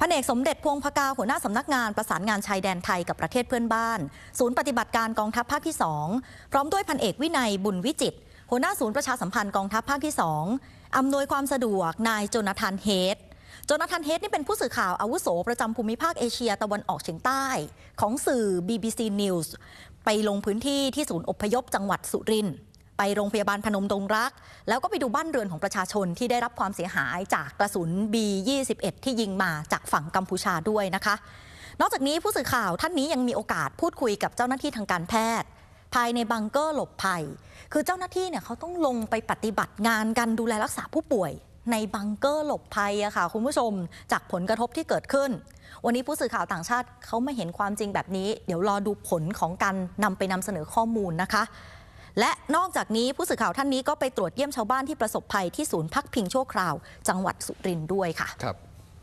พันเอกสมเด็จพวงพกาหัวหน้าสำนักงานประสานงานชายแดนไทยกับประเทศเพื่อนบ้าน ศูนย์ปฏิบัติการกองทัพภาคที่ 2 พร้อมด้วยพันเอกวินัยบุญวิจิตหัวหน้าศูนย์ประชาสัมพันธ์กองทัพภาคที่ 2 อำนวยความสะดวกนายโจนาธานเฮดโจนาธานเฮดนี่เป็นผู้สื่อข่าวอาวุโสประจำภูมิภาคเอเชียตะวันออกเฉียงใต้ ของสื่อ BBC News ไปลงพื้นที่ที่ศูนย์อพยพจังหวัดสุรินทร์ ไปโรงพยาบาลพนมดงรัก แล้วก็ไปดูบ้านเรือนของประชาชนที่ได้รับความเสียหายจากกระสุน B21 ที่ยิงมาจากฝั่งกัมพูชาด้วยนะคะ นอกจากนี้ผู้สื่อข่าวท่านนี้ยังมีโอกาสพูดคุยกับเจ้าหน้าที่ทางการแพทย์ภายในบังเกอร์หลบภัย คือเจ้าหน้าที่เนี่ยเขาต้องลงไปปฏิบัติงานกันดูแลรักษาผู้ป่วย ในบังเกอร์หลบภัยอะค่ะคุณผู้ชม จากผลกระทบที่เกิดขึ้น วันนี้ผู้สื่อข่าวต่างชาติเขาไม่เห็นความจริงแบบนี้ เดี๋ยวรอดูผลของการนำไปนำเสนอข้อมูลนะคะ และนอกจากนี้ผู้สื่อข่าวท่านนี้ก็ไปตรวจเยี่ยมชาวบ้านที่ประสบภัยที่ศูนย์พักพิงชั่วคราว จังหวัดสุรินทร์ด้วยค่ะครับ